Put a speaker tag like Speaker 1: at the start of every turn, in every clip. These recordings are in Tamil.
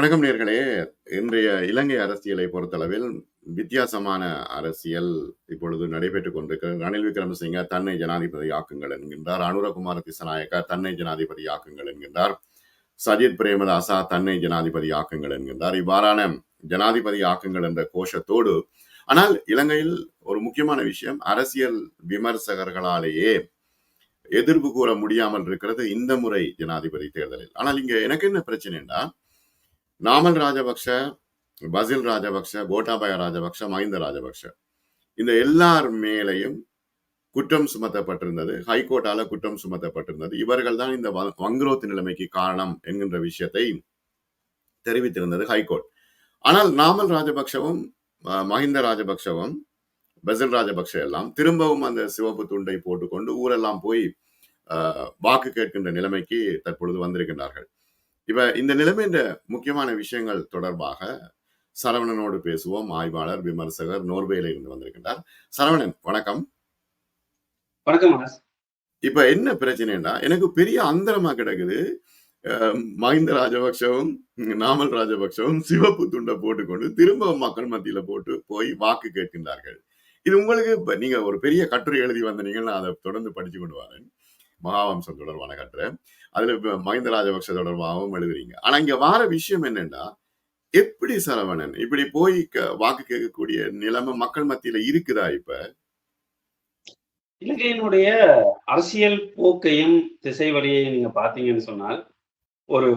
Speaker 1: வணக்கம் நேர்களே. இன்றைய இலங்கை அரசியலை பொறுத்தளவில் வித்தியாசமான அரசியல் இப்பொழுது நடைபெற்றுக் கொண்டிருக்கிறது. ரணில் விக்ரமசிங்க தன்னை ஜனாதிபதி ஆக்குங்கள் என்கின்றார். அனுரகுமார திசநாயக்கா தன்னை ஜனாதிபதி ஆக்குங்கள் என்கின்றார். சஜித் பிரேமதாசா தன்னை ஜனாதிபதி ஆக்குங்கள் என்கின்றார். இவ்வாறான ஜனாதிபதி ஆக்குங்கள் என்ற கோஷத்தோடு ஆனால் இலங்கையில் ஒரு முக்கியமான விஷயம் அரசியல் விமர்சகர்களாலேயே எதிர்ப்பு கூற முடியாமல் இருக்கிறது இந்த முறை ஜனாதிபதி தேர்தலில். ஆனால் இங்க எனக்கு என்ன பிரச்சனைன்னா நாமல் ராஜபக்ஷ பசில் ராஜபக்ஷ கோட்டாபய ராஜபக்ஷ மஹிந்த ராஜபக்ஷ. இந்த எல்லார் மேலையும் குற்றம் சுமத்தப்பட்டிருந்தது. ஹைகோர்ட்டால குற்றம் சுமத்தப்பட்டிருந்தது. இவர்கள் தான் இந்த வங்குரோத்து நிலைமைக்கு காரணம் என்கின்ற விஷயத்தை தெரிவித்திருந்தது ஹைகோர்ட். ஆனால் நாமல் ராஜபக்ஷவும் மஹிந்த ராஜபக்ஷவும் பசில் ராஜபக்ஷ எல்லாம் திரும்பவும் அந்த சிவப்பு துண்டை போட்டுக்கொண்டு ஊரெல்லாம் போய் வாக்கு கேட்கின்ற நிலைமைக்கு தற்பொழுது வந்திருக்கின்றார்கள். இப்ப இந்த நிலைமையின் முக்கியமான விஷயங்கள் தொடர்பாக சரவணனோடு பேசுவோம். ஆய்வாளர் விமர்சகர் நோர்வேல இருந்து வந்திருக்கின்றார். சரவணன் வணக்கம்.
Speaker 2: வணக்கம்
Speaker 1: இப்ப என்ன பிரச்சனைன்னா எனக்கு பெரிய அந்தரமா கிடக்குது. மஹிந்த ராஜபக்ஷவும் நாமல் ராஜபக்ஷவும் சிவப்பு துண்டை போட்டுக்கொண்டு திரும்ப மக்கள் மத்தியில போட்டு போய் வாக்கு கேட்கின்றார்கள். இது உங்களுக்கு நீங்க ஒரு பெரிய கட்டுரை எழுதி வந்தீங்கன்னா நான் அதை தொடர்ந்து படிச்சு கொண்டு வரேன். மகாவம்சம் தொடர்பான கட்டுரை. அதுல இப்ப மஹிந்த ராஜபக்ச தொடர்பாகவும் எழுதுறீங்க. ஆனா இங்க வார விஷயம் என்னன்னா எப்படி சரவணன் இப்படி போய் வாக்கு கேட்கக்கூடிய நிலைமை மக்கள் மத்தியில இருக்குதா இப்ப?
Speaker 2: இலங்கையினுடைய அரசியல் போக்கையும் திசை வழியையும் நீங்க பாத்தீங்கன்னு சொன்னால் ஒரு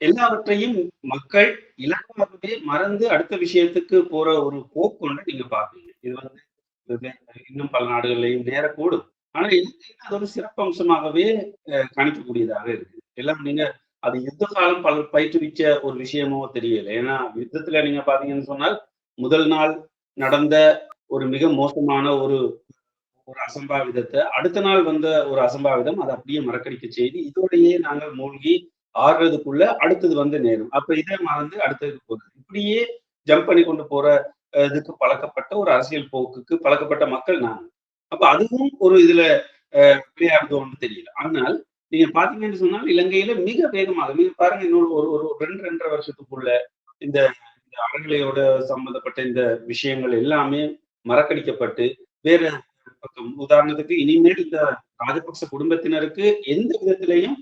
Speaker 2: எல்லாவற்றையும் மக்கள் இலக்காகவே மறந்து அடுத்த விஷயத்துக்கு போற ஒரு போக்கு ஒன்று நீங்க பாப்பீங்க இது வந்து இன்னும் பல நாடுகள்லையும் நேரக்கூடும். ஆனா இலங்கையில அது ஒரு சிறப்பம்சமாகவே அஹ், இருக்கு எல்லாம் நீங்க அது யுத்த காலம் பல பயிற்றுவிச்ச ஒரு விஷயமோ தெரியல. ஏன்னா யுத்தத்துல நீங்க பாத்தீங்கன்னு சொன்னால் முதல் நாள் நடந்த ஒரு மிக மோசமான ஒரு ஒரு அசம்பாவிதத்தை அடுத்த நாள் வந்த ஒரு அசம்பாவிதம் அதை அப்படியே மறக்கடிக்க செய்து இதோடையே நாங்கள் மூழ்கி ஆடுறதுக்குள்ள அடுத்தது வந்து நேரும். அப்ப இதை மறந்து அடுத்ததுக்கு போகுது இப்படியே ஜம்ப் பண்ணி கொண்டு போற இதுக்கு பழக்கப்பட்ட ஒரு அரசியல் போக்குக்கு பழக்கப்பட்ட மக்கள் நாங்கள். அப்ப அதுவும் ஒரு இதுல அஹ், விளையாடுதோன்னு தெரியல. ஆனால் நீங்க பாத்தீங்கன்னு சொன்னால் இலங்கையில மிக வேகமாக மிக பாருங்க இன்னொரு ஒரு ஒரு ரெண்டு ரெண்டரை வருஷத்துக்குள்ள இந்த இந்த அறநிலையோட சம்பந்தப்பட்ட இந்த விஷயங்கள் எல்லாமே மறக்கடிக்கப்பட்டு வேற பக்கம் உதாரணத்துக்கு இனிமேல் இந்த ராஜபக்ச குடும்பத்தினருக்கு எந்த விதத்திலையும்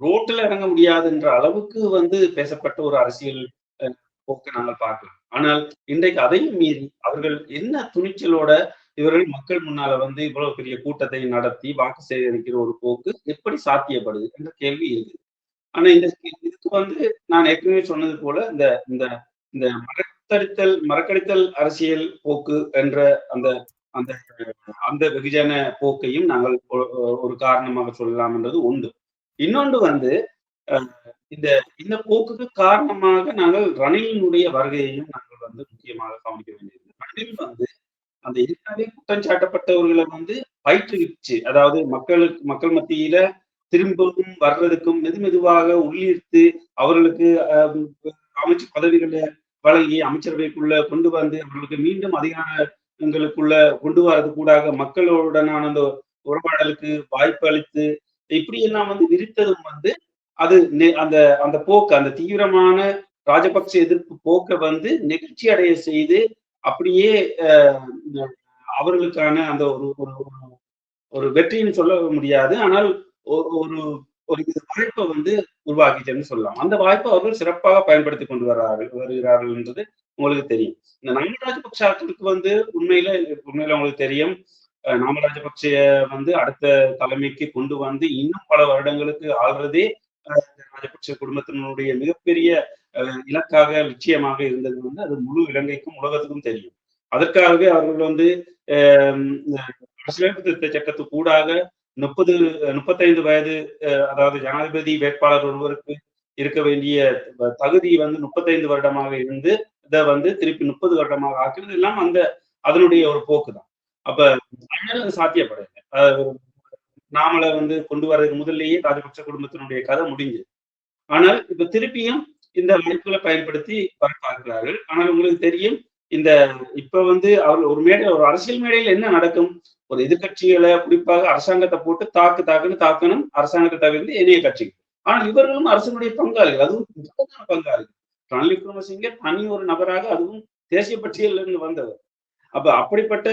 Speaker 2: ரோட்டில் இறங்க முடியாதுன்ற அளவுக்கு வந்து பேசப்பட்ட ஒரு அரசியல் அஹ், போக்கை நாங்கள் பார்க்கலாம். ஆனால் இன்றைக்கு அதையும் மீறி அவர்கள் என்ன துணிச்சலோட இவர்கள் மக்கள் முன்னால வந்து இவ்வளவு பெரிய கூட்டத்தை நடத்தி வாக்கு சேகரிக்கிற ஒரு போக்கு எப்படி சாத்தியப்படுது என்ற கேள்வி இருக்குது. ஆனா இந்த இதுக்கு வந்து நான் ஏற்கனவே சொன்னது போல இந்த இந்த இந்த மறக்கடித்தல் மறக்கடித்தல் அரசியல் போக்கு என்ற அந்த அந்த அந்த வெகுஜன போக்கையும் நாங்கள் ஒரு காரணமாக சொல்லலாம் என்றது உண்டு. இன்னொன்று வந்து இந்த இந்த போக்குக்கு காரணமாக நாங்கள் ரணிலினுடைய வருகையையும் நாங்கள் வந்து முக்கியமாக கவனிக்க வேண்டியது ரணில் வந்து அந்த ஏற்கனவே குற்றம் சாட்டப்பட்டவர்களை வந்து பயிற்றுவிச்சு அதாவது மக்களுக்கு மக்கள் மத்தியில திரும்பவும் வர்றதுக்கும் மெது மெதுவாக உள்ளீர்த்து அவர்களுக்கு அமைச்சு பதவிகளை வழங்கி அமைச்சரவைக்குள்ள கொண்டு வந்து அவர்களுக்கு மீண்டும் அதிகாரங்களுக்குள்ள கொண்டு வரது கூடாக மக்களுடனான அந்த உறவாடலுக்கு வாய்ப்பு அளித்து இப்படியெல்லாம் வந்து விரித்ததும் வந்து அது நெ- அந்த அந்த போக்கு அந்த தீவிரமான ராஜபக்ச எதிர்ப்பு போக்கை வந்து நெகிழ்ச்சி அடைய செய்து அப்படியே அவர்களுக்கான அந்த ஒரு ஒரு ஒரு- வெற்றின்னு சொல்ல முடியாது. ஆனால் ஒரு ஒரு ஒரு வாய்ப்பை வந்து உருவாக்கிட்டேன்னு சொல்லலாம். அந்த வாய்ப்பை அவர்கள் சிறப்பாக பயன்படுத்தி கொண்டு வர்றார்கள் வருகிறார்கள் என்றது உங்களுக்கு தெரியும். இந்த நாம ராஜபக்சாக்களுக்கு வந்து உண்மையில உண்மையில உங்களுக்கு தெரியும். அஹ் நாம ராஜபக்சைய வந்து அடுத்த தலைமைக்கு கொண்டு வந்து இன்னும் பல வருடங்களுக்கு ஆள்றதே ராஜபக்ச குடும்பத்தினுடைய மிகப்பெரிய அஹ், இலக்காக லட்சியமாக இருந்தது வந்து அது முழு இலங்கைக்கும் உலகத்துக்கும் தெரியும். அதற்காகவே அவர்கள் வந்து அஹ், அரசியலமைப்பு திருத்த சட்டத்துக்கு கூடாக முப்பது முப்பத்தைந்து வயது அஹ், அதாவது ஜனாதிபதி வேட்பாளர் ஒருவருக்கு இருக்க வேண்டிய தகுதி வந்து முப்பத்தைந்து வருடமாக இருந்து இதை வந்து திருப்பி முப்பது வருடமாக ஆக்குறது எல்லாம் அந்த அதனுடைய ஒரு போக்கு தான் அப்ப அதனால அது சாத்தியப்படலை. நாமளை வந்து கொண்டு வர்றதுக்கு முதல்லயே ராஜபக்ச குடும்பத்தினுடைய கதை முடிஞ்சு. ஆனால் இப்ப திருப்பியும் இந்த வாய்ப்புகளை பயன்படுத்தி வர பார்க்கிறார்கள். ஆனால் உங்களுக்கு தெரியும் இந்த இப்ப வந்து அவர் ஒரு மேடை ஒரு அரசியல் மேடையில் என்ன நடக்கும்? ஒரு எதிர்கட்சிகளை குறிப்பாக அரசாங்கத்தை போட்டு தாக்கு தாக்குன்னு தாக்கணும் அரசாங்கத்தை தவிர்த்து இணைய கட்சிகள். ஆனால் இவர்களும் அரசனுடைய பங்காளிகள் அதுவும் முக்கியமான பங்காளிகள். ரணில் விக்ரமசிங்கே தனி ஒரு நபராக அதுவும் தேசிய பட்டியலில் இருந்து வந்தவர். அப்ப அப்படிப்பட்ட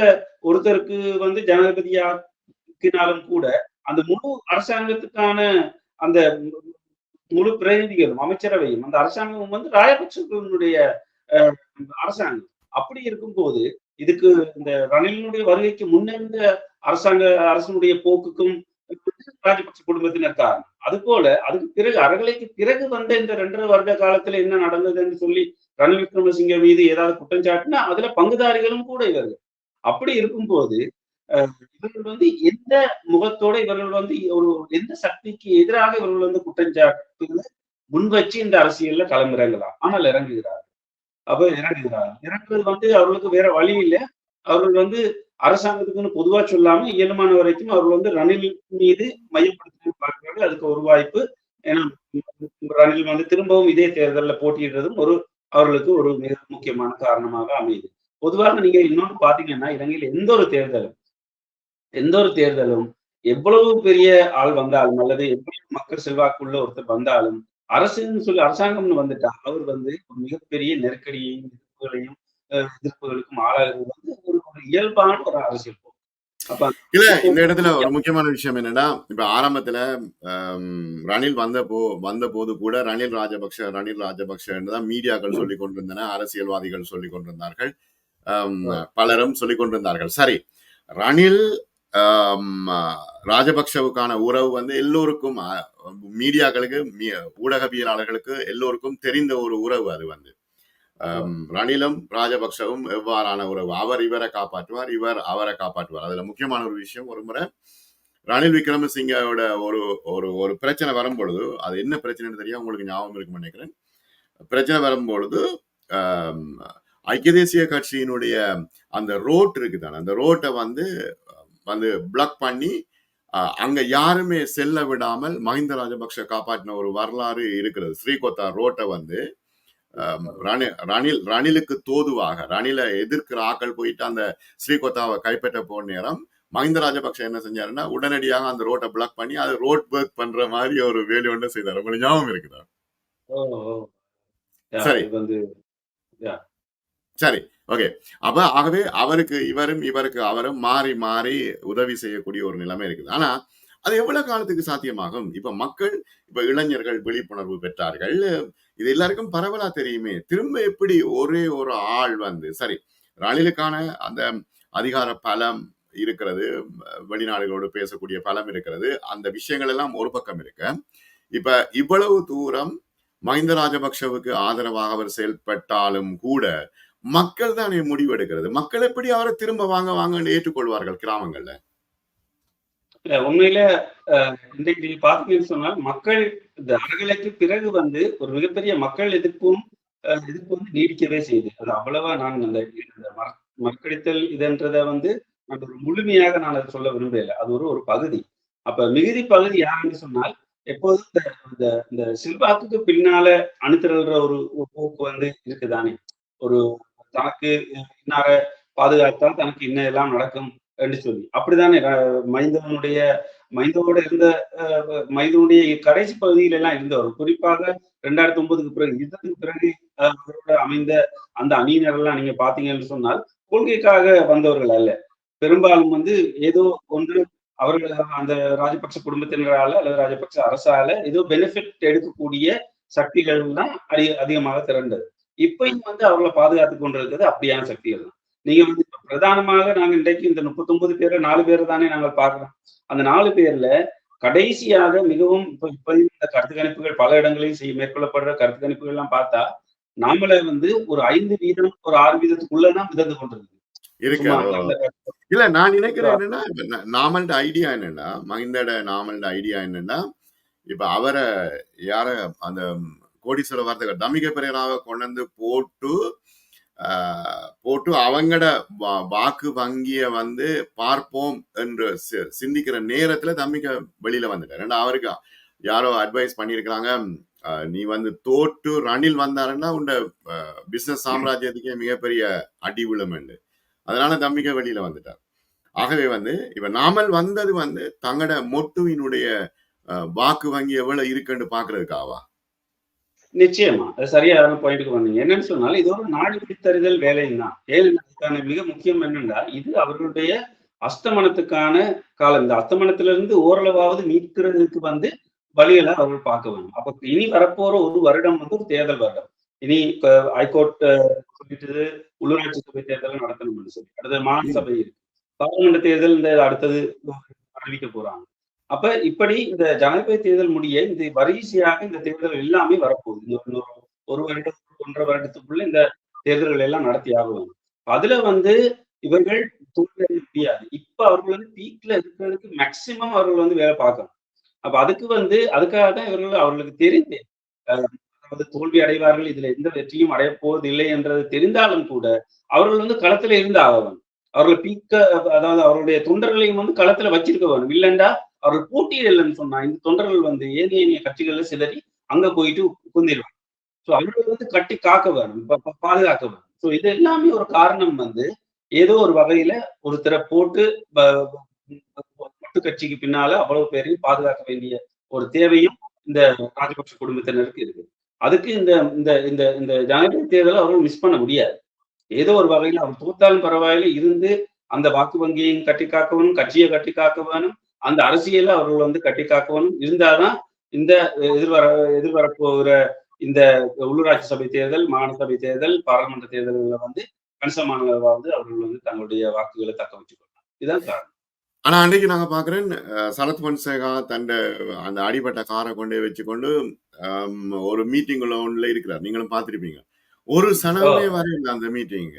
Speaker 2: ஒருத்தருக்கு வந்து ஜனாதிபதியாக்கினாலும் கூட அந்த முழு அரசாங்கத்துக்கான அந்த முழு பிரதிநிதிகளும் அமைச்சரவையும் அந்த அரசாங்கமும் வந்து ராயபட்சங்களுடைய அஹ், அரசாங்கம். அப்படி இருக்கும்போது இதுக்கு இந்த ரணிலினுடைய வருகைக்கு முன்னிருந்த அரசாங்க அரசனுடைய போக்குக்கும் ராஜபக்ச குடும்பத்தினர் காரணம். அது போல அதுக்கு பிறகு அறகலைக்கு பிறகு வந்த இந்த ரெண்டரை வருட காலத்துல என்ன நடந்ததுன்னு சொல்லி ரணில் விக்ரமசிங்க மீது ஏதாவது குற்றம் சாட்டினா அதுல பங்குதாரிகளும் கூட இவர்கள். அப்படி இருக்கும்போது இவர்கள் வந்து எந்த முகத்தோட இவர்கள் வந்து ஒரு எந்த சக்திக்கு எதிராக இவர்கள் வந்து குற்றஞ்சாட்டுகளை முன்வச்சு முன் வச்சு இந்த அரசியல்ல களமிறங்கலாம் ஆனால் இறங்குகிறார் அப்ப இறங்குகிறார் இறங்குறது வந்து அவர்களுக்கு வேற வழி இல்லை. அவர்கள் வந்து அரசாங்கத்துக்குன்னு பொதுவா சொல்லாம இயலுமான வரைக்கும் அவர்கள் வந்து ரணில் மீது மையப்படுத்தி பார்க்கிறார்கள். அதுக்கு ஒரு வாய்ப்பு. ஏன்னா ரணில் வந்து திரும்பவும் இதே தேர்தலில் போட்டியிடுறதும் ஒரு அவர்களுக்கு ஒரு மிக முக்கியமான காரணமாக அமையுது. பொதுவாக நீங்க இன்னொன்று பாத்தீங்கன்னா இலங்கையில் எந்த ஒரு தேர்தலும் எந்த ஒரு தேர்தலும் எவ்வளவு பெரிய ஆள் வந்தாலும் அல்லது எவ்வளவு மக்கள் செல்வாக்குள்ள ஒருத்தர் வந்தாலும் அரசுன்னு சொல்லி அரசாங்கம்னு வந்துட்டா அவர் வந்து ஒரு மிகப்பெரிய நெருக்கடியையும் எதிர்ப்புகளையும் எதிர்ப்புகளுக்கும் ஆளாகிறது வந்து ஒரு ஒரு இயல்பான ஒரு அரசியல்
Speaker 1: இல்ல இந்த இடத்துல ஒரு முக்கியமான விஷயம் என்னன்னா இப்ப ஆரம்பத்துல ரணில் வந்த போ வந்த போது கூட ரணில் ராஜபக்ஷ ரணில் ராஜபக்ஷ தான் மீடியாக்கள் சொல்லிக் கொண்டிருந்தன அரசியல்வாதிகள் சொல்லிக் கொண்டிருந்தார்கள். பலரும் சொல்லிக் கொண்டிருந்தார்கள். சரி ரணில் ராஜபக்சவுக்கான ராஜபக்ஷவுக்கான உறவு வந்து எல்லோருக்கும் மீடியாக்களுக்கு ஊடகவியலாளர்களுக்கு எல்லோருக்கும் தெரிந்த ஒரு உறவு அது வந்து. ரணிலும் ராஜபக்சவும் எவ்வாறான உறவு? அவர் இவரை காப்பாற்றுவார் இவர் அவரை காப்பாற்றுவார். அதுல முக்கியமான ஒரு விஷயம் ஒரு முறை ரணில் விக்ரமசிங்கோட ஒரு ஒரு ஒரு பிரச்சனை வரும்பொழுது அது என்ன பிரச்சனைன்னு தெரியும்? உங்களுக்கு ஞாபகம் இருக்கும்னு நினைக்கிறேன். பிரச்சனை வரும்பொழுது ஆம், ஐக்கிய தேசிய கட்சியினுடைய அந்த ரோட் இருக்குதானே அந்த ரோட்டை வந்து வந்து பிளாக் பண்ணி அங்க யாருமே செல்ல விடாமல் மஹிந்த ராஜபக்ஷ காப்பாற்றின ஒரு வரலாறு இருக்கிறது. ஸ்ரீகோத்தா ரோட்டை வந்து ரணில் ரணில் ரணிலுக்கு தோதுவாக ரணிலை எதிர்க்கிற ஆக்கள் போயிட்டு அந்த ஸ்ரீகோத்தாவை கைப்பற்ற போன நேரம் மஹிந்த ராஜபக்ஷ என்ன செஞ்சாருன்னா உடனடியாக அந்த ரோட்டை பிளாக் பண்ணி அது ரோட் ஒர்க் பண்ற மாதிரி ஒரு வேலை ஒன்று செய்தார். உங்களுக்கு ஞாபகம் இருக்குதா? சரி. சரி. ஓகே அப்ப ஆகவே அவருக்கு இவரும் இவருக்கு அவரும் மாறி மாறி உதவி செய்யக்கூடிய ஒரு நிலைமை இருக்குது. ஆனா அது எவ்வளவு காலத்துக்கு சாத்தியமாகும்? இப்ப மக்கள் இப்ப இளைஞர்கள் விழிப்புணர்வு பெற்றார்கள். இது எல்லாருக்கும் பரவலா தெரியுமே. திரும்ப எப்படி ஒரே ஒரு ஆள் வந்து சரி ரணிலுக்கான அந்த அதிகார பலம் இருக்கிறது வெளிநாடுகளோடு பேசக்கூடிய பலம் இருக்கிறது அந்த விஷயங்கள் எல்லாம் ஒரு பக்கம் இருக்க. இப்ப இவ்வளவு தூரம் மஹிந்த ராஜபக்ஷவுக்கு ஆதரவாக அவர் செயல்பட்டாலும் கூட மக்கள் தான் முடிவு எடுக்கிறது மக்கள் எப்படி அவரை திரும்ப வாங்க வாங்கன்னு ஏற்றுக்கொள்வார்கள் கிராமங்கள்ல?
Speaker 2: இல்ல உண்மையில இன்றைக்கு நீங்க பாத்தீங்கன்னு சொன்னால் மக்கள் இந்த அறகலைக்கு பிறகு வந்து ஒரு மிகப்பெரிய மக்கள் எதிர்ப்பும் அஹ், எதிர்ப்பு வந்து நீடிக்கவே செய்யுது அது அவ்வளவா நான் அந்த மற- மறக்கடித்தல் இதுன்றத வந்து நான் ஒரு முழுமையாக நான் அதை சொல்ல விரும்பல அது ஒரு ஒரு பகுதி. அப்ப மிகுதி பகுதி யாருன்னு சொன்னால் எப்போதும் இந்த இந்த இந்த சில்வாக்குக்கு பின்னால அணுத்திரல்ற ஒரு ஒரு போக்கு வந்து இருக்குதானே? ஒரு தனக்கு இன்னார பாதுகாத்தால் தனக்கு இன்ன எல்லாம் நடக்கும் என்று சொல்லி. அப்படித்தானே மைந்தவனுடைய மைந்தவோட இருந்த அஹ், மைந்தவனுடைய கடைசி பகுதியில எல்லாம் இருந்தவர். குறிப்பாக ரெண்டாயிரத்தி ஒன்பதுக்கு பிறகு யுத்தத்துக்கு பிறகு அவரோட அமைந்த அந்த அணியினர் எல்லாம் நீங்க பாத்தீங்கன்னு சொன்னால் கொள்கைக்காக வந்தவர்கள் அல்ல. பெரும்பாலும் வந்து ஏதோ ஒன்று அவர்கள் அந்த ராஜபக்ச குடும்பத்தினரால அல்லது ராஜபக்ச அரசால ஏதோ பெனிஃபிட் எடுக்கக்கூடிய சக்திகள் தான் அதிக அதிகமாக திரண்டது. இப்பயும் வந்து அவர்களை பாதுகாத்துக் கொண்டிருக்கிறது அப்படியான சக்திகள் தான். நீங்க வந்து இப்ப பிரதானமாக நாங்க இன்றைக்கு இந்த முப்பத்தொன்பது பேரை நாலு பேரை தானே நாங்கள் பார்க்கிறோம். அந்த நாலு பேர்ல கடைசியாக மிகவும் இப்ப இப்பயும் இந்த கருத்து கணிப்புகள் பல இடங்களிலும் செய்ய மேற்கொள்ளப்படுற கருத்து கணிப்புகள் எல்லாம் பார்த்தா நாமள வந்து ஒரு ஐந்து வீதம் ஒரு ஆறு வீதத்துக்குள்ளதான் மிதந்து கொண்டிருக்கு
Speaker 1: இல்ல நான் நினைக்கிறேன் என்னன்னா இப்ப நா- நாமல்ட ஐடியா என்னன்னா மஹிந்தோட நாமல்ட ஐடியா என்னன்னா இப்ப அவரை யார அந்த கோடீஸ்வர வார்த்தைகள். தமிக பெரியராக கொண்டு வந்து போட்டு ஆஹ், போட்டு அவங்களோட வா- வாக்கு வங்கிய வந்து பார்ப்போம் என்று சிந்திக்கிற நேரத்துல தம்பிக்க வெளியில வந்துட்டார். ஏன்னா அவருக்கு யாரோ அட்வைஸ் பண்ணியிருக்கிறாங்க. நீ வந்து தோட்டு ரணில் வந்தாருன்னா உண்ட பிசினஸ் சாம்ராஜ்யத்துக்கே மிகப்பெரிய அடி விழுமெண்டு அதனால தம்பிக்க வெளியில வந்துட்டார். ஆகவே வந்து இப்ப நாமல் வந்தது வந்து தங்களோட மொட்டுவினுடைய வாக்கு வங்கி எவ்வளவு இருக்குன்னு பாக்குறதுக்காவா
Speaker 2: நிச்சயமா. அது சரியான பாயிண்ட்டுக்கு வந்தீங்க என்னன்னு சொன்னாலும் இது ஒரு நாடு பிடித்தறிதல் வேலையும் தான் ஏன் மிக முக்கியம் என்னன்னா இது அவர்களுடைய அஸ்தமனத்துக்கான காலம். இந்த அஸ்தமனத்திலிருந்து ஓரளவாவது மீட்கிறதுக்கு வந்து வழிகளை அவர்கள் பார்க்க வேணும் அப்ப இனி வரப்போற ஒரு வருடம் வந்து ஒரு தேர்தல் வருடம். இனி ஹைகோர்ட் சொல்லிட்டு உள்ளூராட்சி சபை தேர்தல் நடத்தணும்னு சொல்லி. அடுத்த மாநில சபை இருக்கு. பார்லிமெண்ட் தேர்தல் இந்த அடுத்தது அறிவிக்க போறாங்க. அப்ப இப்படி இந்த ஜனாதிபதி தேர்தல் முடிய இந்த வரிசையாக இந்த தேர்தல் எல்லாமே வரப்போகுது. இந்த இன்னொரு ஒரு வருடம் ஒன்றரை வருடத்துக்குள்ள இந்த தேர்தல்கள் எல்லாம் நடத்தி ஆகுவாங்க அதுல வந்து இவர்கள் தோல்வியடைய முடியாது. இப்ப அவர்கள் வந்து பீக்ல இருக்கிறதுக்கு மேக்சிமம் அவர்கள் வந்து வேலை பார்க்கணும். அப்ப அதுக்கு வந்து அதுக்காக தான் இவர்கள் அவர்களுக்கு தெரிந்து அதாவது தோல்வி அடைவார்கள் இதுல எந்த வெற்றியும் அடைய போவது இல்லை என்றது தெரிந்தாலும் கூட அவர்கள் வந்து களத்துல இருந்து ஆகணும் அவர்கள் பீக்க அதாவது அவருடைய தொண்டர்களையும் வந்து களத்துல வச்சிருக்க வேணும் இல்லைண்டா அவர்கள் போட்டியிடலன்னு சொன்னா இந்த தொண்டர்கள் வந்து ஏனைய ஏனைய கட்சிகள்ல சிலரி அங்க போயிட்டு குந்திடுவாங்க. ஸோ அவர்கள் வந்து கட்டி காக்க வேணும் பாதுகாக்க வேணும். ஸோ இது எல்லாமே ஒரு காரணம் வந்து ஏதோ ஒரு வகையில ஒருத்தரை போட்டு மொட்டு கட்சிக்கு பின்னால அவ்வளவு பேரையும் பாதுகாக்க வேண்டிய ஒரு தேவையும் இந்த ராஜபக்ஷ குடும்பத்தினருக்கு இருக்கு அதுக்கு இந்த இந்த இந்த இந்த ஜனாதிபதி தேர்தலை அவர்கள் மிஸ் பண்ண முடியாது. ஏதோ ஒரு வகையில அவர் தோத்தாலும் பரவாயில்ல இருந்து அந்த வாக்கு வங்கியையும் கட்டி காக்க வேணும் கட்சியை கட்டி காக்க வேணும் அந்த அரசியலை அவர்கள் வந்து கட்டி காக்க வேணும் இருந்தாதான் இந்த எதிர்வர எதிர்வரப்போகிற இந்த உள்ளூராட்சி சபை தேர்தல் மாகாண சபை தேர்தல் பாராளுமன்ற தேர்தல்களில் வந்து கணிசமானவாவது அவர்கள் வந்து தங்களுடைய வாக்குகளை தக்க வச்சுக் கொள்ளலாம் இதுதான் காரணம்.
Speaker 1: ஆனா அன்றைக்கு நாங்க பாக்குறேன் சரத் பொன்சேகா தண்ட அந்த அடிபட்ட காரை கொண்டு வச்சுக்கொண்டு ஒரு மீட்டிங் ஒன்றுல இருக்கிறார். நீங்களும் பார்த்திருப்பீங்க. ஒரு சனமே வரையில அந்த மீட்டிங்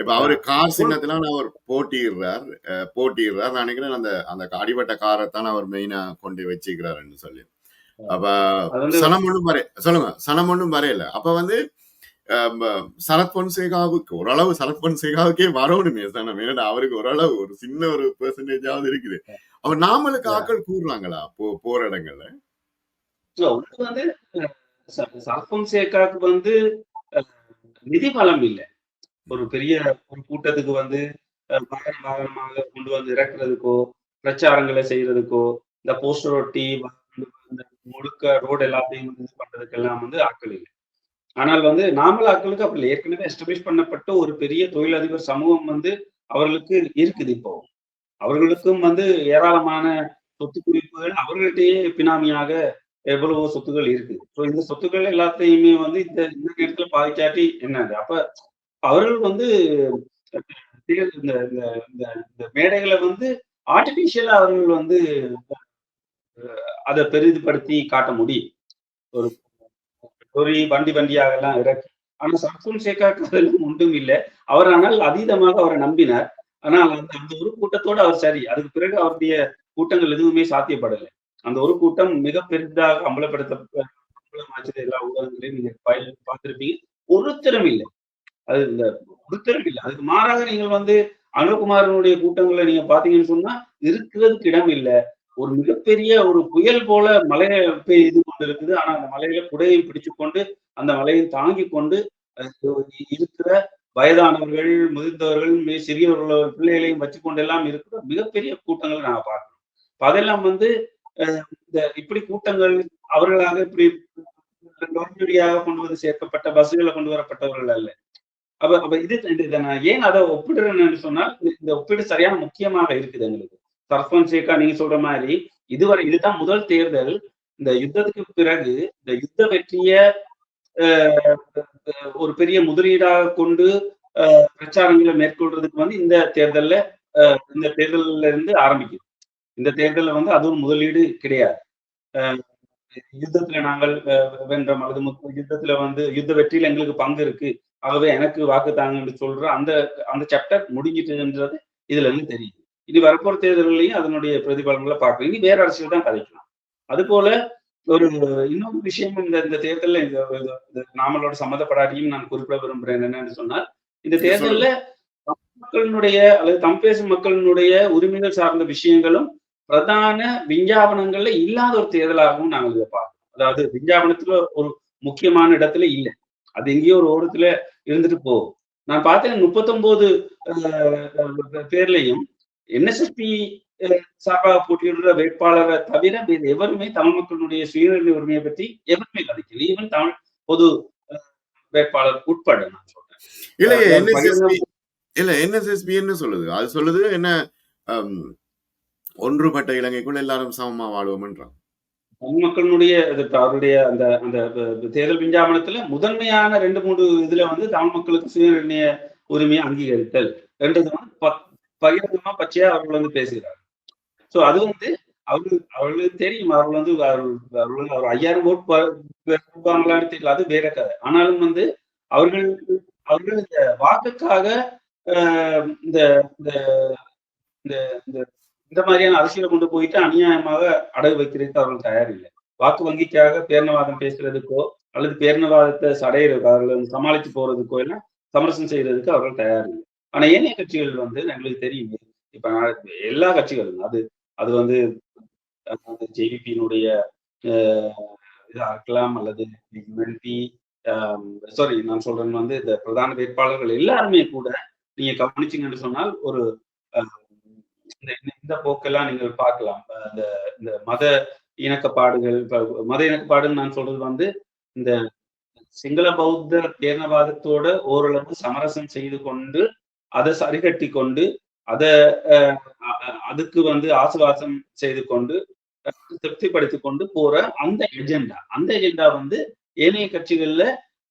Speaker 1: இப்ப அவரு கார் சின்னத்துல அவர் போட்டியிடுறார் போட்டியிடுறார். நான் நினைக்கிறேன் அந்த அந்த அடிபட்ட காரை தான் அவர் மெயினா கொண்டு வச்சுக்கிறாருன்னு சொல்லி. அப்ப சனம் ஒண்ணும் வரைய சொல்லுங்க. சனம் ஒண்ணும் வரையல. அப்ப வந்து சரத் பொன்சேகாவுக்கு ஓரளவு சரத் பொன்சேகாவுக்கே வரணுமே சனம். ஏன்னா அவருக்கு ஓரளவு ஒரு சின்ன ஒரு பெர்சன்டேஜாவது இருக்குது. அவர் நாமளுக்கு ஆக்கள் கூறுறாங்களா போ போற இடங்கள்ல?
Speaker 2: இல்ல, ஒண்ணு வந்து நிதி பலம் இல்லை. ஒரு பெரிய ஒரு கூட்டத்துக்கு வந்து வாகன வாகனமாக கொண்டு வந்து இறக்குறதுக்கோ பிரச்சாரங்களை செய்யறதுக்கோ இந்த போஸ்டர் ஒட்டி இந்த முழுக்க ரோடு எல்லாத்தையும் வந்து இது பண்றதுக்கெல்லாம் வந்து ஆட்கள் இல்லை. ஆனால் வந்து நாமல் ஆட்களுக்கு அப்படி இல்லை. ஏற்கனவே எஸ்டாப்ளிஷ் பண்ணப்பட்ட ஒரு பெரிய தொழிலதிபர் சமூகம் வந்து அவர்களுக்கு இருக்குது இப்போ. அவர்களுக்கும் வந்து ஏராளமான சொத்து குவிப்புகள் அவர்கள்ட்டயே பினாமியாக எவ்வளவோ சொத்துகள் இருக்கு ஸோ இந்த சொத்துக்கள் எல்லாத்தையுமே வந்து இந்த இந்த நேரத்துல பாதிக்காட்டி என்னது அப்ப அவர்கள் வந்து இந்த இந்த இந்த- மேடைகளை வந்து ஆர்டிபிஷியலா அவர்கள் வந்து அதை பெரிதுபடுத்தி காட்ட முடியும். ஒரு ஒரு வண்டி வண்டியாக எல்லாம் இறக்கி. ஆனா சம்சூன் சேகாக்கு அதெல்லாம் ஒன்றும் இல்லை. அவர் ஆனால் அதீதமாக அவரை நம்பினார். ஆனால் அந்த அந்த ஒரு கூட்டத்தோட அவர் சரி. அதுக்கு பிறகு அவருடைய கூட்டங்கள் எதுவுமே சாத்தியப்படலை. அந்த ஒரு கூட்டம் மிக பெரிதாக அம்பலப்படுத்த எல்லா ஊடகங்களையும் நீங்க பார்த்திருப்பீங்க. ஒருத்தரும் இல்லை. அது இந்த ஒருத்தரும் இல்லை. அதுக்கு மாறாக நீங்கள் வந்து அனுகுமாரனுடைய கூட்டங்களை நீங்க பாத்தீங்கன்னு சொன்னா இருக்கிறதுக்கு இடம் இல்லை. ஒரு மிகப்பெரிய ஒரு புயல் போல மலையை பெய்து கொண்டு இருக்குது ஆனா அந்த மலையில குடையை பிடிச்சு கொண்டு அந்த மலையை தாங்கி கொண்டு இருக்கிற வயதானவர்கள் முதிர்ந்தவர்கள் மிக சிறியவர்கள் பிள்ளைகளையும் வச்சு கொண்டு எல்லாம் இருக்கிற மிகப்பெரிய கூட்டங்களை நாங்க பார்க்கணும் அதெல்லாம் வந்து இந்த இப்படி கூட்டங்கள் அவர்களாக இப்படி கொண்டு வந்து சேர்க்கப்பட்ட பஸ்களை கொண்டு வரப்பட்டவர்கள் அல்ல. அப்ப அப்ப இது இதை நான் ஏன் அதை ஒப்பிடுறேன்னு சொன்னால் இந்த- ஒப்பீடு சரியான முக்கியமாக இருக்குது எங்களுக்கு. சர்பஞ்ச் சேகா நீங்க சொல்ற மாதிரி இதுவரை இதுதான் முதல் தேர்தல். இந்த யுத்தத்துக்கு பிறகு இந்த யுத்த வெற்றிய ஒரு பெரிய முதலீடாக கொண்டு பிரச்சாரங்களை மேற்கொள்றதுக்கு வந்து இந்த தேர்தல்ல இந்த தேர்தல்ல இருந்து ஆரம்பிக்குது. இந்த தேர்தல்ல வந்து அதுவும் முதலீடு கிடையாது. யுத்தத்துல நாங்கள் வென்றோம் அல்லது யுத்தத்துல வந்து யுத்த வெற்றியில எங்களுக்கு பங்கு இருக்கு. ஆகவே எனக்கு வாக்கு தாங்கன்னு சொல்ற அந்த அந்த சாப்டர் முடிஞ்சிட்டுன்றது இதுல இருந்து தெரியுது. இனி வரப்போற தேர்தல்களையும் அதனுடைய பிரதிபலன்களை பார்க்கணும் இனி வேற அரசியல் தான் கதைக்கலாம். அது போல ஒரு இன்னொரு விஷயம் இந்த இந்த தேர்தல்ல இந்த நாமளோட சம்மந்தப்படாட்டியும் நான் குறிப்பிட விரும்புறேன் என்னன்னு சொன்னால் இந்த தேர்தல்ல மக்களினுடைய அல்லது தம் பேசும் மக்களினுடைய உரிமைகள் சார்ந்த விஷயங்களும் பிரதான விஞ்ஞாபனங்கள்ல இல்லாத ஒரு தேர்தலாகவும் நாங்கள் இதை பார்க்கிறோம். அதாவது விஞ்ஞாபனத்துல ஒரு முக்கியமான இடத்துல இல்லை. அது எங்கேயோ ஒரு ஓரத்துல இருந்துட்டு போகும். நான் பார்த்தேன் முப்பத்தொன்பது பேர்லயும் என்எஸ்எஸ்பி சார்பாக போட்டியிடுற வேட்பாளரை தவிர வேறு எவருமே தமிழ் மக்களுடைய சுயநிர்ணய உரிமையை பற்றி எவருமே கதைக்கல ஈவன் தமிழ் பொது வேட்பாளர் உட்பட நான் சொல்றேன்.
Speaker 1: இல்லையே
Speaker 2: அஹ்,
Speaker 1: என்எஸ்எஸ்பி இல்ல என்எஸ்எஸ்பி என்ன சொல்லுது. அது சொல்லுது என்ன ஒன்றுபட்ட இலங்கைக்குள் எல்லாரும் சமமா வாழ்வோம்ன்றான்
Speaker 2: தமிழ் மக்களுடைய அவருடைய அந்த அந்த தேர்தல் விஞ்ஞாபனத்துல முதன்மையான ரெண்டு மூணு இதுல வந்து தமிழ் மக்களுக்கு சுயநிர்ணய உரிமையை அங்கீகரித்தல். ரெண்டு வந்து ப- பகிரங்கமா பச்சையா அவர்கள் வந்து பேசுகிறார். சோ அது வந்து அவர்கள் அவர்களுக்கு தெரியும். அவர்கள் வந்து அவர்கள் அவர் ஐயாயிரம் ஓட் பெறுவாங்களான்னு தெரியல. அது வேற கதை. ஆனாலும் வந்து அவர்கள் அவர்கள் இந்த வாக்குக்காக ஆஹ், இந்த இந்த இந்த இந்த மாதிரியான அரசியலை கொண்டு போயிட்டு அநியாயமாக அடகு வைக்கிறதுக்கு அவர்கள் தயார் இல்லை வாக்கு வங்கிக்காக பேரணவாதம் பேசுறதுக்கோ அல்லது பேரணவாதத்தை சடையிறதுக்கோ அவர்கள் சமாளித்து போறதுக்கோ எல்லாம் சமரசம் செய்யறதுக்கு அவர்கள் தயார் இல்லை ஆனா ஏனைய கட்சிகள் வந்து எங்களுக்கு தெரியும் இப்ப எல்லா கட்சிகளும் அது அது வந்து ஜேவிபியினுடைய இதாக இருக்கலாம் அல்லது யுஎன்பி சாரி நான் சொல்றேன் வந்து இந்த பிரதான வேட்பாளர்கள் எல்லாருமே கூட நீங்க கவனிச்சிங்கன்னு சொன்னால் ஒரு அஹ், இந்த இந்த- போக்கெல்லாம் நீங்கள் பார்க்கலாம். அந்த இந்த இந்த மத இணக்கப்பாடுகள் மத இணக்கப்பாடுன்னு நான் சொல்றது வந்து இந்த சிங்கள பௌத்த பேரணவாதத்தோட ஓரளவு சமரசம் செய்து கொண்டு அதை சரிகட்டி கொண்டு அதை அதுக்கு வந்து ஆசுவாசம் செய்து கொண்டு திருப்திப்படுத்தி கொண்டு போற அந்த எஜெண்டா அந்த எஜெண்டா வந்து ஏனைய கட்சிகள்ல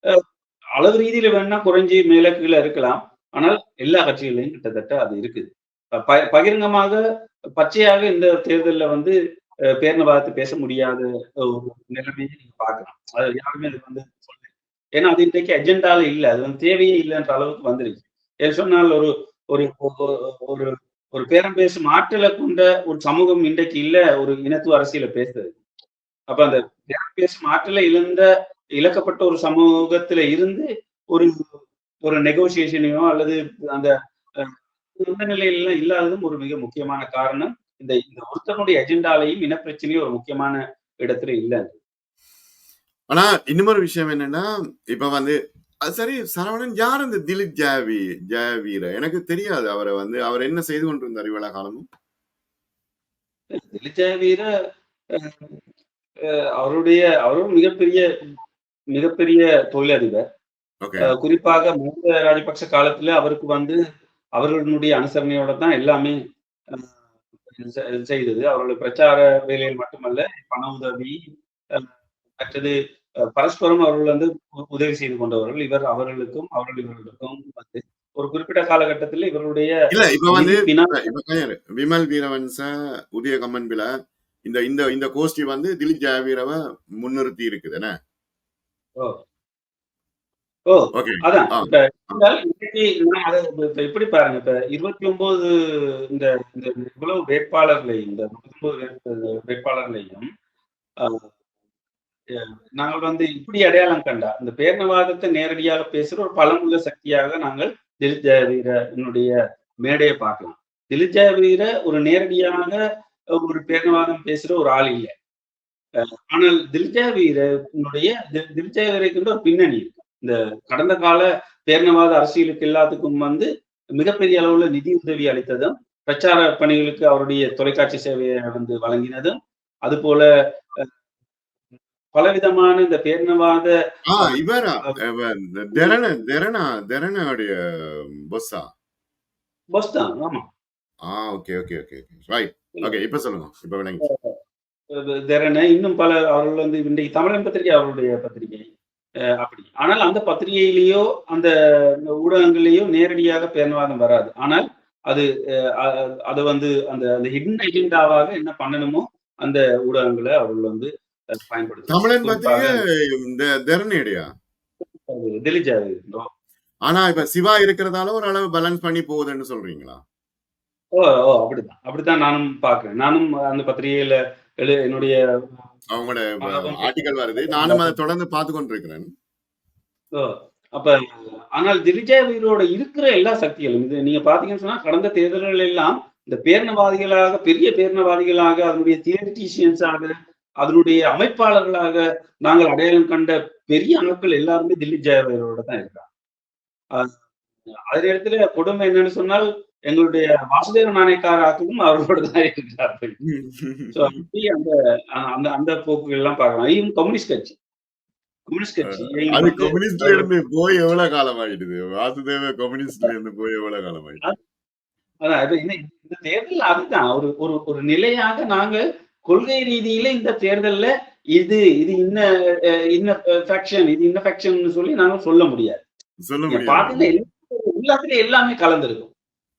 Speaker 2: அஹ், அளவு ரீதியில வேணா குறைஞ்சி மேல கீழே இருக்கலாம். ஆனால் எல்லா கட்சிகளையும் கிட்டத்தட்ட அது இருக்குது. ப- பகிரங்கமாக பச்சையாக இந்த தேர்தல்ல வந்து அஹ், பேரினவாதத்தை பேச முடியாத ஒரு நிலைமையை நீங்க பாக்கலாம் அது யாருமே அது வந்து சொல்ல ஏன்னா அது இன்றைக்கு அஜெண்டால இல்லை. அது வந்து தேவையே இல்லைன்ற அளவுக்கு வந்துருச்சு. எது சொன்னால் ஒரு ஒரு ஒரு- ஒரு ஒரு பேரம் பேசும் ஆற்றலை கொண்ட ஒரு சமூகம் இன்றைக்கு இல்ல ஒரு இனத்துவ அரசியல பேசுறது. அப்ப அந்த பேரம் பேசும் ஆற்றலை இழந்த இழக்கப்பட்ட ஒரு சமூகத்துல இருந்து ஒரு ஒரு நெகோசியேஷனையோ அல்லது அந்த இந்த நிலையில இல்லாததும் ஒரு மிக முக்கியமான காரணம். இந்த இந்த ஒருத்தனுடைய அஜெண்டாலையும் இனப்பிரச்சனையும் ஒரு முக்கியமான இடத்துல இல்லை
Speaker 1: ஆனா இன்னொரு விஷயம் என்னன்னா இப்ப வந்து சரி சரவணன் யார் அந்த திலீப் ஜாவி ஜாவீர? எனக்கு தெரியாது அவரை வந்து அவர் என்ன செய்து கொண்டிருந்தார் இவ்வளவு காலமும்?
Speaker 2: திலிஜாவீர அவருடைய அவரும் மிகப்பெரிய மிகப்பெரிய தொழிலதிபர். குறிப்பாக மஹிந்த ராஜபக்ச காலத்துல அவருக்கு வந்து அவர்களுடைய அனுசரணையோட தான் எல்லாமே செய்தது. அவர்களுடைய பிரச்சார வேலையில் மட்டுமல்ல பண உதவி மற்றது பரஸ்பரம் அவர்கள் வந்து உதவி செய்து கொண்டவர்கள். இவர் அவர்களுக்கும் அவர்கள் இவர்களுக்கும் வந்து ஒரு குறிப்பிட்ட காலகட்டத்தில் இவருடைய
Speaker 1: இல்ல இப்ப வந்து விமல் வீரவன்ச உதய கம்மன்பில இந்த இந்த இந்த கோஷ்டி வந்து திலீப் ஜாவீரவை முன்னிறுத்தி இருக்குது. என்ன?
Speaker 2: ஓ அதான். இப்ப இப்படி பாருங்க இப்ப இருபத்தி ஒன்பது இந்த இந்த இவ்வளவு வேட்பாளர்களை இந்த முப்பத்தொன்பது வேட்பாளர்களையும் நாங்கள் வந்து இப்படி அடையாளம் கண்டா இந்த பேரினவாதத்தை நேரடியாக பேசுற ஒரு பலமுள்ள சக்தியாக நாங்கள் திலித் ஜெயவீரனுடைய மேடையை பார்க்கலாம். திலித் ஜெயவீர ஒரு நேரடியாக ஒரு பேரினவாதம் பேசுற ஒரு ஆள் இல்லை. ஆனால் தில்ஜா வீரனுடைய தில்ஜா வீரருக்கு ஒரு பின்னணி இருக்கு. இந்த கடந்த கால பேரணவாத அரசியலுக்கு எல்லாத்துக்கும் வந்து மிகப்பெரிய அளவுல நிதி உதவி அளித்ததும் பிரச்சார பணிகளுக்கு அவருடைய தொலைக்காட்சி சேவையை வந்து வழங்கினதும் அது போல பலவிதமான இந்த பேரணவாத
Speaker 1: ஆ இவரா? தெரண தெரணா தெரணோடைய பொஸ்ஸா
Speaker 2: பஸ் தான் ஆமா.
Speaker 1: ஆ okay okay okay right okay இப்ப சொல்லுங்க இப்ப விளங்கி
Speaker 2: இன்னும் பல அவர்கள் வந்து இன்றைக்கு தமிழன் பத்திரிகை அவருடைய பத்திரிகை. அப்படி. ஆனால் அந்த பத்திரிகையிலேயோ அந்த ஊடகங்களிலேயோ நேரடியாக பேரணவாதம் வராது. ஆனால் அது அது வந்து அந்த அந்த ஹிடன் எஜெண்டாவாக என்ன பண்ணணுமோ அந்த ஊடகங்களை அவர்கள் வந்து பயன்படுத்தும்
Speaker 1: தமிழன் பத்திரிகை இந்த
Speaker 2: திலிஜா
Speaker 1: ஆனா இப்ப சிவா இருக்கிறதால ஒரு அளவு பேலன்ஸ் பண்ணி போகுதுன்னு சொல்றீங்களா?
Speaker 2: ஓ ஓ அப்படிதான். அப்படித்தான் நானும் பாக்குறேன் நானும் அந்த பத்திரிகையில என்னுடைய
Speaker 1: அவங்களோட ஆர்டிகல் வருது. நானும் அதை தொடர்ந்து பார்த்து கொண்டிருக்கிறேன்
Speaker 2: அப்ப ஆனால் திலிஜா வீரோட இருக்கிற எல்லா சக்திகளும் இது நீங்க பாத்தீங்கன்னு சொன்னா கடந்த தேர்தல்கள் எல்லாம் இந்த பேரணவாதிகளாக பெரிய பேரணவாதிகளாக அதனுடைய தியரிட்டிஷியன்ஸாக அதனுடைய அமைப்பாளர்களாக நாங்கள் அடையாளம் கண்ட பெரிய ஆட்கள் எல்லாருமே தில்லி ஜெயவீரோட தான் இருக்காங்க. அதே இடத்துல கொடுமை என்னன்னு சொன்னால் எங்களுடைய வாசுதேவ நாணயக்காராக்கும் அவரோட தான் இருக்கிறார்கள். அந்த அ- அந்த அந்த போக்குகள் எல்லாம் பார்க்கலாம். இதுவும் கம்யூனிஸ்ட் கட்சி. கம்யூனிஸ்ட் கட்சி. இவங்க
Speaker 1: அது
Speaker 2: வந்து
Speaker 1: கம்யூனிஸ்ட்ல இருந்து போய் எவ்வளவு காலம் ஆயிடுது வாசுதேவ கம்யூனிஸ்ட்ல இருந்து போய் எவ்வளவு காலம் ஆயிடுது
Speaker 2: அதான் இந்த தேர்தல் அதுதான். ஒரு ஒரு ஒரு நிலையாக நாங்க கொள்கை ரீதியில இந்த தேர்தல்ல இது இது இன்ன இன்ன ஃபேக்ஷன் இது இன்ன ஃபேக்ஷன் சொல்லி நாங்க சொல்ல முடியாது.
Speaker 1: சொல்ல முடியாது.
Speaker 2: எல்லாத்துலயும் எல்லாமே கலந்துருக்கும்.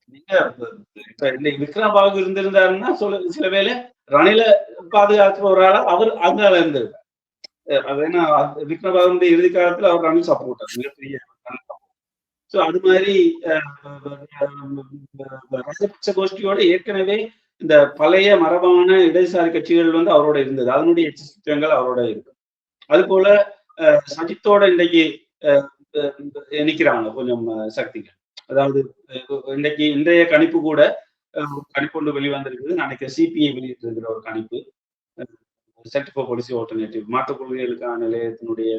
Speaker 2: நீங்க இப்ப இந்த விக்ரம் பாபு இருந்திருந்தாருன்னா சொல்ல சில வேலை ரணில பாதுகாக்கிற ஒரு ஆளா அவர் அந்த இருந்திருப்பார் இருந்தது அது விக்ரம் இறுதி காலத்துல அவர் ரணில் சப்போர்ட்டர் மிகப்பெரிய சோ அது மாதிரி அஹ், ராஜபக்ச கோஷ்டியோட ஏற்கனவே இந்த பழைய மரபான இடதுசாரி கட்சிகள் வந்து அவரோட இருந்தது. அதனுடைய எச்சரித்திரங்கள் அவரோட இருக்கு. அது போல அஹ், சஜித்தோட இன்றைக்கு நிக்கிறாங்க கொஞ்சம் சக்திகள். அதாவது இன்றைக்கு இன்றைய கணிப்பு கூட கணிப்பு ஒன்று வெளிவந்திருக்குது நாளைக்கு சிபிஐ வெளியிட்டிருக்கிற ஒரு கணிப்பு. சென்டர் ஃபார் பாலிசி ஆல்டர்னேட்டிவ் மாற்று கொள்கைகளுக்கான நிலையத்தினுடைய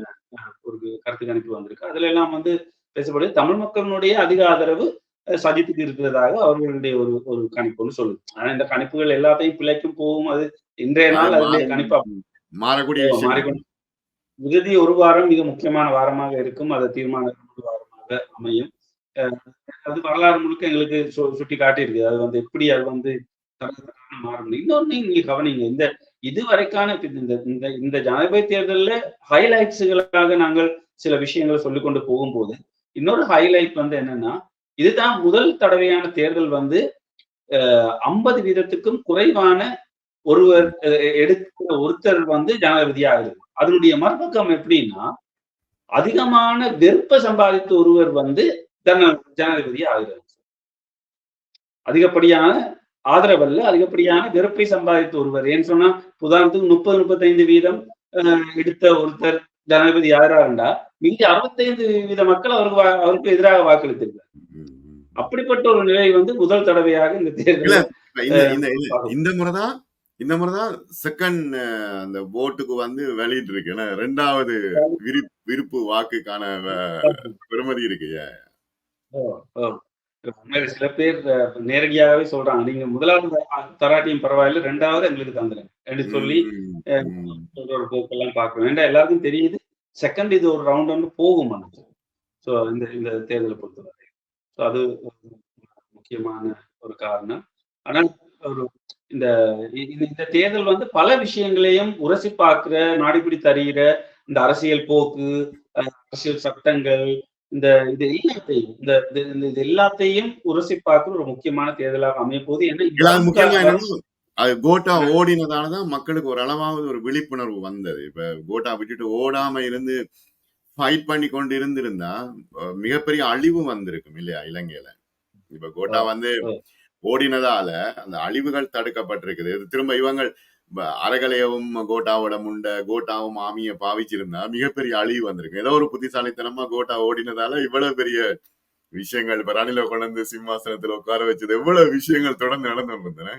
Speaker 2: ஒரு கருத்து கணிப்பு வந்திருக்கு. அதுல எல்லாம் வந்து பேசப்படுது. தமிழ் மக்களினுடைய அதிக ஆதரவு சஜித்துக்கு இருக்கிறதாக அவர்களுடைய ஒரு ஒரு கணிப்புன்னு சொல்லுது. ஆனா இந்த கணிப்புகள் எல்லாத்தையும் பிழைக்கும் போகும். அது இன்றைய நாள்
Speaker 1: அது
Speaker 2: அதனுடைய
Speaker 1: மாறும்.
Speaker 2: கணிப்பா
Speaker 1: மாறக்கூடிய
Speaker 2: மாறிக்கொண்டு. இறுதி ஒரு வாரம் மிக முக்கியமான வாரமாக இருக்கும். அது தீர்மான வாரமாக அமையும். அது வரலாறு முழுக்க எங்களுக்கு சு- சுட்டி காட்டியிருக்கு. அது வந்து எப்படி அது வந்து மாறணும் மாறும் இன்னொன்னு நீங்க கவனிங்க இந்த இதுவரைக்கான இந்த இந்த இந்த ஜனாதிபதி தேர்தலில் ஹைலைட்ஸுகளாக நாங்கள் சில விஷயங்களை சொல்லிக்கொண்டு போகும்போது இன்னொரு ஹைலைட் வந்து என்னன்னா இதுதான் முதல் தடவையான தேர்தல் வந்து ஐம்பது வீதத்துக்கும் குறைவான ஒருவர் எடுக்கிற ஒருத்தர் வந்து ஜனாதிபதியாக ஆகுது அதனுடைய மறுபக்கம் எப்படின்னா அதிகமான வெறுப்ப சம்பாதித்த ஒருவர் வந்து ஜன ஜனாதிபதி ஆகிறார். அதிகப்படியான ஆதரவல்ல அதிகப்படியான வெறுப்பை சம்பாதித்த ஒருவர். ஏன்னு சொன்னா உதாரணத்துக்கு முப்பது முப்பத்தைந்து வீதம் எடுத்த ஒருத்தர் ஜனாதிபதி ஆகிறாருண்டா மீதி அறுபத்தைந்து வீத மக்கள் அவருக்கு அவருக்கு எதிராக
Speaker 1: ம்.
Speaker 2: அப்படிப்பட்ட ஒரு நிலை வந்து முதல் தடவையாக இந்த தேர்தல்
Speaker 1: இந்த முறைதான் இந்த முறைதான் செகண்ட் அந்த ஓட்டுக்கு வந்து வெளியிட்டு இருக்கு ஏன்னா ரெண்டாவது விருப்பு வாக்குக்கான அஹ், பெறுமதி ஏன்?
Speaker 2: உண்மையில சில பேர் அஹ், நேரடியாகவே சொல்றாங்க. நீங்க முதலாவது தராட்டியும் பரவாயில்ல ரெண்டாவது எங்களுக்கு தந்துருங்க. என்று சொல்லி
Speaker 1: ம்.
Speaker 2: சொல்ற ஒரு போக்கெல்லாம் பார்க்கணும். வேண்டாம் எல்லாருக்கும் தெரியுது செகண்ட் இது ஒரு ரவுண்ட் வந்து போகும் ஸோ இந்த இந்த தேர்தலை பொறுத்தவரை. ஸோ அது முக்கியமான ஒரு காரணம். ஆனால் ஒரு இந்த இ- இந்த- தேர்தல் வந்து பல விஷயங்களையும் உரசி பார்க்கிற நாடிப்பிடி தருகிற இந்த அரசியல் போக்கு அரசியல் சட்டங்கள் இந்த இது எல்லாத்தையும் இந்த இது- எல்லாத்தையும் உரசி பார்க்கிற ஒரு முக்கியமான தேர்தலாக அமைய போது
Speaker 1: அது கோட்டா ஓடினதாலதான் மக்களுக்கு ஒரு அளவாவது ஒரு விழிப்புணர்வு வந்தது. இப்ப கோட்டா விட்டுட்டு ஓடாம இருந்து ஃபைட் பண்ணி கொண்டு இருந்திருந்தா மிகப்பெரிய அழிவு வந்திருக்கும் இல்லையா இலங்கையில? இப்ப கோட்டா வந்து ஓடினதால அந்த அழிவுகள் தடுக்கப்பட்டிருக்குது. திரும்ப இவங்க அறகலையவும் கோட்டாவோட முண்டை கோட்டாவும் ஆமிய பாவிச்சிருந்தா மிகப்பெரிய அழிவு வந்திருக்கு ஏதோ ஒரு புத்திசாலித்தனமா கோட்டா ஓடினதால இவ்வளவு பெரிய விஷயங்கள் இப்ப ரணில கொண்டு சிம்மாசனத்துல உட்கார வச்சது எவ்வளவு விஷயங்கள் தொடர்ந்து நடந்து வந்தன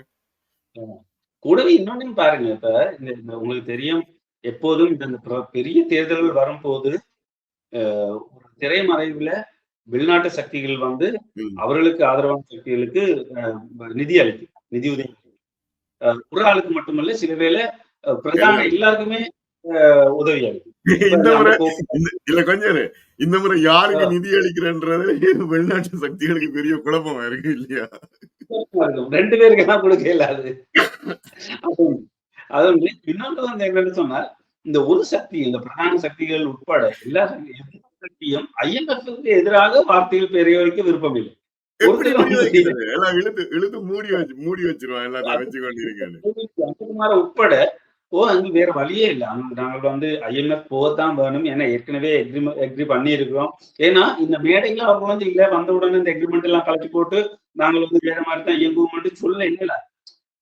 Speaker 2: கூடவே இன்னொன்னு பாருங்க இப்ப இந்த உங்களுக்கு தெரியும் எப்போதும் இந்த இந்த பிர- பெரிய தேர்தல்கள் வரும்போது ஒரு திரைமறைவுல வெளிநாட்டு சக்திகள் வந்து. அவர்களுக்கு ஆதரவான சக்திகளுக்கு நிதி அளிக்கும் நிதி உதவி. ஒரு ஆளுக்கு மட்டுமல்ல சில அஹ், பிரதான எல்லாருக்குமே அஹ், உதவி அளிக்கும் இப்ப
Speaker 1: இந்த முறை இல்ல கொஞ்சம். இந்த முறை யாருக்கு நிதி அளிக்கிறன்றது வெளிநாட்டு சக்திகளுக்கு பெரிய குழப்பமா இருக்கு இல்லையா.
Speaker 2: ரெண்டு பேருக்கு தான் கொடுக்க இயலாது. அது. இன்னொன்று வந்து என்னன்னு சொன்னா இந்த ஒரு சக்தி இந்த பிரதான சக்திகள் உட்பட எல்லா சக்தியும் ஐஎம்எஃப்க்கு எதிராக வார்த்தைகள் பெரியவருக்கு விருப்பம் இல்லை
Speaker 1: எல்லாம் இழுத்து இழுத்து மூடி வச்சு மூடி வச்சிருவான் எல்லாத்தையும் வச்சு
Speaker 2: உட்பட ஓ அங்க வேற வழியே இல்லை. நாங்கள் வந்து ஐஎம்எஃப் போகத்தான் வேணும். ஏன்னா ஏற்கனவே எக்ரிமெண்ட் எக்ரி பண்ணி இருக்கிறோம் ஏன்னா இந்த மேடையில அவங்க வந்து இல்ல வந்த உடனே இந்த எக்ரிமெண்ட் எல்லாம் கலட்டி போட்டு நாங்கள் வந்து வேற மாதிரி தான் இயங்குவோம் சொல்ல என்ன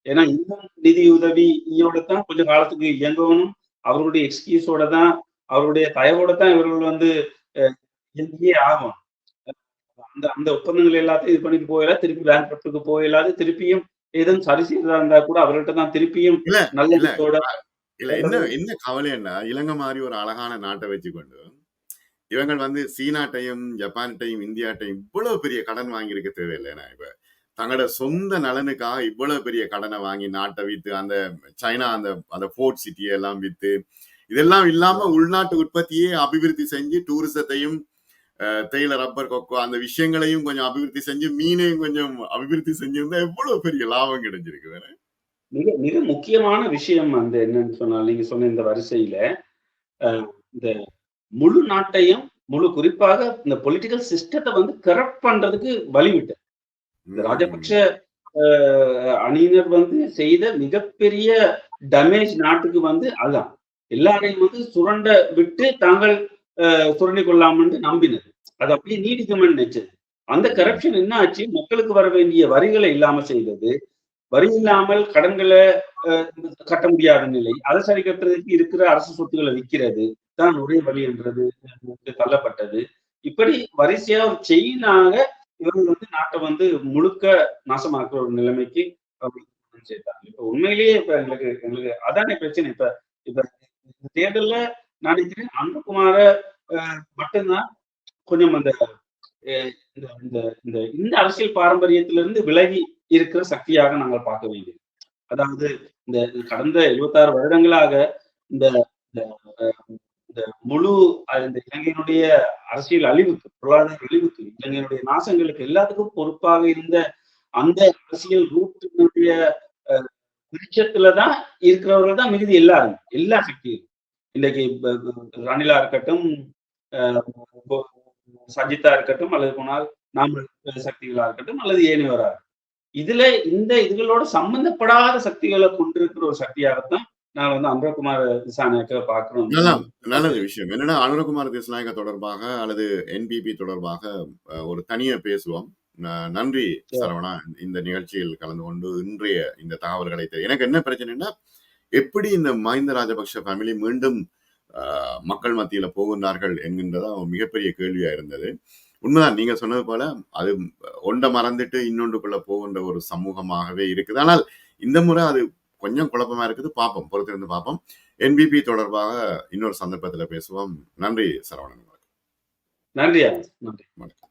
Speaker 2: ஏன்னா இன்னும் நிதி உதவியோட தான் கொஞ்ச காலத்துக்கு இயங்கணும். அவர்களுடைய எக்ஸ்கியூஸோட தான் அவருடைய தயவோட தான் இவர்கள் வந்து இயங்கியே ஆகும் அந்த அந்த ஒப்பந்தங்கள் எல்லாத்தையும் இது பண்ணிட்டு போயிடலாம் திருப்பி பேங்க் க்கு போயிடாது திருப்பியும் ஏதும் சரி செய்யறதா இருந்தா கூட அவர்கள்ட்ட தான் திருப்பியும் நல்ல
Speaker 1: இல்ல. என்ன என்ன கவலைன்னா இலங்கை மாதிரி ஒரு அழகான நாட்டை வச்சுக்கொண்டு இவங்க வந்து சீனாட்டையும் ஜப்பான்கிட்டையும் இந்தியாட்டையும் இவ்வளவு பெரிய கடன் வாங்கியிருக்க தேவையில்லைண்ணா இப்ப தங்களோட சொந்த நலனுக்காக இவ்வளவு பெரிய கடனை வாங்கி நாட்டை வித்து அந்த சைனா அந்த அந்த போர்ட் சிட்டியை எல்லாம் வித்து இதெல்லாம் இல்லாம உள்நாட்டு உற்பத்தியே அபிவிருத்தி செஞ்சு டூரிசத்தையும் தேயிலை ரப்பர் கொக்கோ அந்த விஷயங்களையும் கொஞ்சம் அபிவிருத்தி செஞ்சு மீனையும் கொஞ்சம் அபிவிருத்தி செஞ்சிருந்தா எவ்வளவு பெரிய லாபம் கிடைச்சிருக்கு வேற?
Speaker 2: மிக மிக முக்கியமான விஷயம் அந்த என்னன்னு சொன்னால் நீங்க சொன்ன இந்த வரிசையில இந்த முழு நாட்டையும் முழு குறிப்பாக இந்த பொலிட்டிக்கல் சிஸ்டத்தை வந்து கரப்ட் பண்றதுக்கு வழிவிட்டு. இந்த ராஜபக்ஷ அணியினர் வந்து செய்த மிகப்பெரிய டேமேஜ் நாட்டுக்கு வந்து அதான். எல்லாரையும் வந்து சுரண்ட விட்டு தாங்கள் சுரண்டி நம்பினது. அது அப்படியே நீடிக்கும்னு நினைச்சது. அந்த கரப்ஷன் என்ன ஆச்சு மக்களுக்கு வர வேண்டிய வரிகளை இல்லாம செய்தது. வரி இல்லாமல் கடன்களை கட்ட முடியாத நிலை. அதை சரி கட்டுறதுக்கு இருக்கிற அரசு சொத்துக்களை விற்கிறது தான் ஒரே வழி என்றது தள்ளப்பட்டது. இப்படி வரிசையா ஒரு செயினாக இவர்கள் வந்து நாட்டை வந்து முழுக்க நாசமாக்குற ஒரு நிலைமைக்கு சேர்த்தாங்க. இப்ப உண்மையிலேயே இப்ப எங்களுக்கு எங்களுக்கு அதானே பிரச்சனை. இப்ப இப்ப இந்த தேர்தல்ல நான் நினைக்கிறேன் அன்புகுமார மட்டும்தான் கொஞ்சம் அந்த இந்த இந்த இந்த இந்த அரசியல் பாரம்பரியத்திலிருந்து விலகி இருக்கிற சக்தியாக நாங்கள் பார்க்க வேண்டியது. அதாவது இந்த கடந்த 76 வருடங்களாக இந்த இந்த, இந்த முழு இந்த இலங்கையினுடைய அரசியல் அழிவுக்கு பொருளாதார அழிவுக்கு இலங்கையினுடைய நாசங்களுக்கு எல்லாத்துக்கும் பொறுப்பாக இருந்த அந்த அரசியல் ரூட்டினுடைய வெளிச்சத்துலதான் இருக்கிறவர்கள் தான் மிகுதி எல்லாரும் எல்லா சக்தியும் இன்னைக்கு ரணிலா இருக்கட்டும் அஹ், போ- சஜிதா இருக்கட்டும் அல்லது போனால் நாமல் சக்திகளா இருக்கட்டும் அல்லது ஏனையோரா. இதுல இந்த இதுகளோட சம்பந்தப்படாத சக்திகளை கொண்டிருக்கிற ஒரு சக்தியாகத்தான் நான் வந்து அம்பரகுமார் திசாநாயக்க பாக்குறோம்
Speaker 1: நல்லா விஷயம். என்னன்னா அனுரகுமார் திசுநாயக தொடர்பாக அல்லது என்பிபி தொடர்பாக ஒரு தனியா பேசுவோம். நன்றி சரவணா. இந்த நிகழ்ச்சியில் கலந்து கொண்டு இன்றைய இந்த தகவல்களை எனக்கு என்ன பிரச்சனைன்னா எப்படி இந்த மஹிந்த ராஜபக்ஷ ஃபேமிலி மீண்டும் மக்கள் மத்தியில போகின்றார்கள் என்கின்றதா ஒரு மிகப்பெரிய கேள்வியா இருந்தது. உண்மைதான் நீங்க சொன்னது போல அது ஒன்றை மறந்துட்டு இன்னொன்றுக்குள்ள போகின்ற ஒரு சமூகமாகவே இருக்குது. ஆனால் இந்த முறை அது கொஞ்சம் குழப்பமா இருக்குது. பார்ப்போம் பொறுத்திருந்து பார்ப்போம். என்பிபி தொடர்பாக இன்னொரு சந்தர்ப்பத்துல பேசுவோம். நன்றி சரவணன்
Speaker 2: நன்றி. நன்றி வணக்கம்.